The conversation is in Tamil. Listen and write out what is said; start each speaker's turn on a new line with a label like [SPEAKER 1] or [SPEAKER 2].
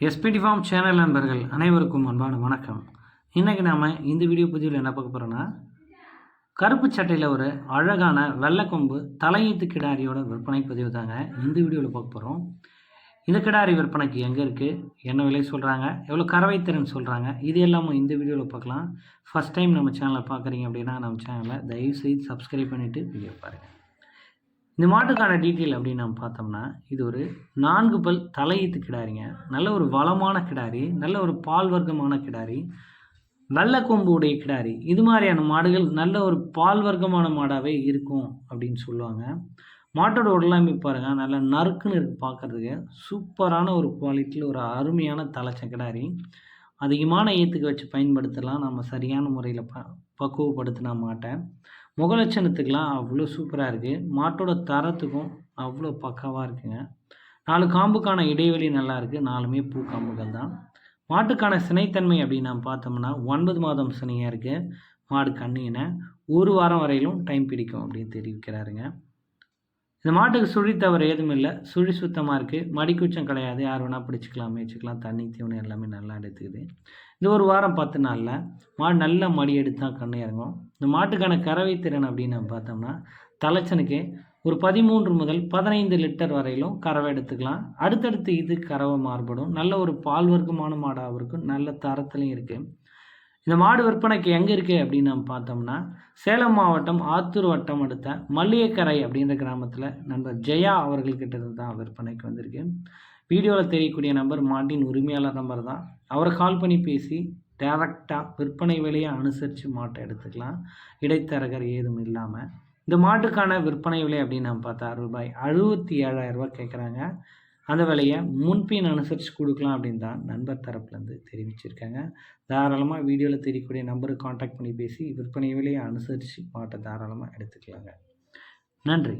[SPEAKER 1] எஸ்பிடி ஃபார்ம் சேனல் நண்பர்கள் அனைவருக்கும் அன்பான வணக்கம். இன்றைக்கி நாம் இந்த வீடியோ பதிவில் என்ன பார்க்க போகிறோன்னா கருப்பு சட்டையில் ஒரு அழகான வெள்ளைக்கொம்பு தலையீத்து கிடாரியோட விற்பனை பதிவு தாங்க இந்த வீடியோவில் பார்க்க போகிறோம் இந்த கிடாரி விற்பனைக்கு எங்கே இருக்குது என்ன விலை சொல்கிறாங்க எவ்வளோ கறவைத்திறன் சொல்கிறாங்க இது எல்லாமே இந்த வீடியோவில் பார்க்கலாம். ஃபஸ்ட் டைம் நம்ம சேனலை பார்க்குறீங்க அப்படின்னா நம்ம சேனலை தயவுசெய்து சப்ஸ்கிரைப் பண்ணிவிட்டு வீடியோ பாருங்கள் இந்த மாட்டுக்கான டீட்டெயில் அப்படின்னு நம்ம பார்த்தோம்னா இது ஒரு நான்கு பல் தலையீத்து கிடாரிங்க. நல்ல ஒரு வளமான கிடாரி நல்ல ஒரு பால் வர்க்கமான கிடாரி வெள்ளை கொம்பு உடைய கிடாரி. இது மாதிரியான மாடுகள் நல்ல ஒரு பால் வர்க்கமான மாடாகவே இருக்கும் அப்படின்னு சொல்லுவாங்க. மாட்டோட உடலாமை பாருங்கள் நல்லா நறுக்குன்னு இருக்குது பார்க்குறதுக்கு சூப்பரான ஒரு குவாலிட்டியில் ஒரு அருமையான தலைச்ச கிடாரி. அதிகமான ஈத்துக்கு வச்சு பயன்படுத்தலாம். நம்ம சரியான முறையில் ப பக்குவப்படுத்தினா மாட்டை. முகலட்சணத்துக்கெலாம் அவ்வளோ சூப்பராக இருக்குது மாட்டோட தரத்துக்கும் அவ்வளோ பக்காவாக இருக்குங்க. நாலு காம்புக்கான இடைவெளி நல்லா இருக்குது நாலுமே பூ காம்புகள் தான். மாட்டுக்கான சினைத்தன்மை அப்படின்னு நம்ம பார்த்தோம்னா ஒன்பது மாதம் சினையாக இருக்குது மாடு கண்ணினை ஒரு வாரம் வரையிலும் டைம் பிடிக்கும் அப்படின்னு தெரிவிக்கிறாருங்க. இந்த மாட்டுக்கு சுழி தவறு எதுவும் இல்லை. சுழி சுத்தமாக இருக்குது மடிக்குச்சம் கிடையாது. யார் வேணால் பிடிச்சிக்கலாம் மேய்ச்சிக்கலாம். தண்ணி தீவனம் எல்லாமே நல்லா எடுத்துக்குது. இந்த ஒரு வாரம் பத்து நாளில் மாடு நல்ல மடி எடுத்தால் கண்ணு இறங்கும். இந்த மாட்டுக்கான கறவை திறன் அப்படின்னு நம்ம பார்த்தோம்னா தலைச்சனுக்கு ஒரு பதிமூன்று முதல் பதினைந்து லிட்டர் வரையிலும் கறவை எடுத்துக்கலாம். அடுத்தடுத்து இது கறவை மாறுபடும். நல்ல ஒரு பால் வர்க்கமான மாடாகவும் இருக்கும் நல்ல தரத்துலையும் இருக்குது இந்த மாடு விற்பனைக்கு எங்கே இருக்குது அப்படின்னு நம்ம பார்த்தோம்னா சேலம் மாவட்டம் ஆத்தூர் வட்டம் அடுத்த மல்லிகைக்கரை அப்படின்ற கிராமத்தில் நண்பர் ஜெயா அவர்கள்கிட்ட இருந்து தான் விற்பனைக்கு வந்திருக்கு. வீடியோவில் தெரியக்கூடிய நம்பர் மாட்டின் உரிமையாளர் நம்பர் தான். அவரை கால் பண்ணி பேசி டேரெக்டாக விற்பனை விலையை அனுசரித்து மாட்டை எடுத்துக்கலாம். இடைத்தரகர் ஏதும் இல்லாமல் இந்த மாட்டுக்கான விற்பனை விலை அப்படின்னு நம்ம பார்த்தா ரூபாய் அறுபத்தி ஏழாயிரரூபா கேட்குறாங்க அந்த விலையை முன்பின் அனுசரித்து கொடுக்கலாம் அப்படின்னு தான் நண்பர் தரப்புலேருந்து தெரிவிச்சிருக்காங்க. தாராளமாக வீடியோவில் தெரியக்கூடிய நம்பருக்கு காண்டாக்ட் பண்ணி பேசி விற்பனை விலையை அனுசரித்து மாட்டை தாராளமாக எடுத்துக்கலாங்க. நன்றி.